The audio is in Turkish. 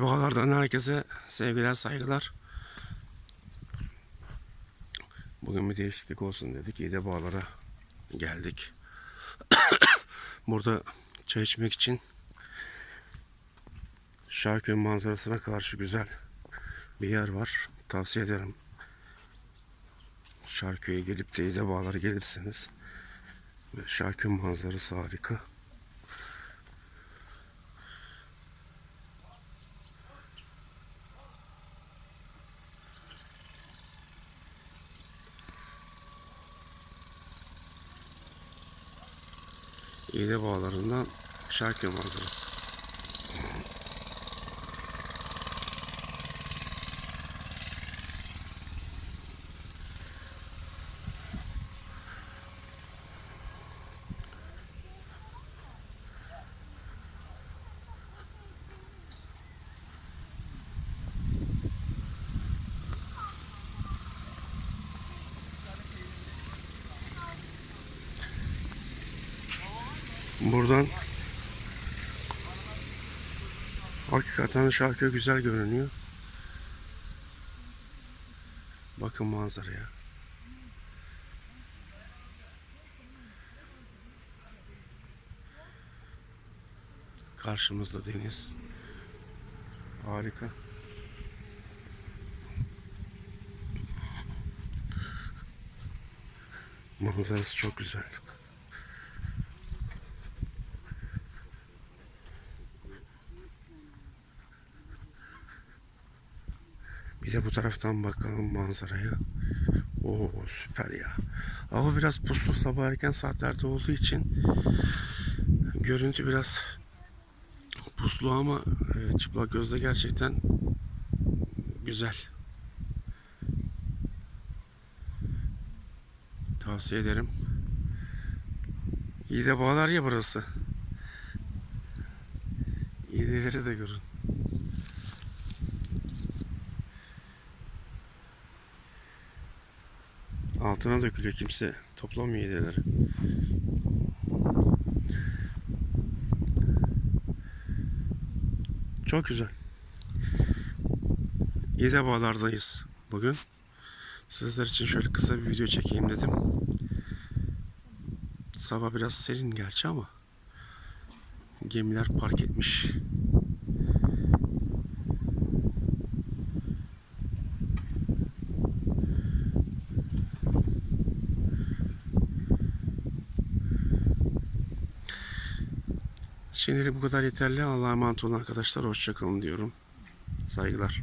Bağlardan herkese sevgiler saygılar. Bugün bir değişiklik olsun dedik. Bağlara geldik. Burada çay içmek için Şarköy manzarasına karşı güzel bir yer var. Tavsiye ederim. Şarköy'e gelip de bağlara gelirseniz Şarköy manzarası harika. İğne bağlarından Şarköy manzarası. Buradan hakikaten şarkı güzel görünüyor. Bakın manzaraya. Karşımızda deniz. Harika. Manzarası çok güzel. Bir de bu taraftan bakalım manzaraya. Oo süper ya. Hava biraz puslu sabah erken saatlerde olduğu için görüntü biraz puslu ama e, çıplak gözle gerçekten güzel. Tavsiye ederim. İyi de bağlar ya burası. İğneleri de görün. Altına dökülüyor kimse toplamıyor iğneleri. Çok güzel. İğne bağlardayız bugün. Sizler için şöyle kısa bir video çekeyim dedim. Sabah biraz serin gerçi ama gemiler park etmiş. Şimdilik bu kadar yeterli. Allah'a emanet olun arkadaşlar. Hoşçakalın diyorum. Saygılar.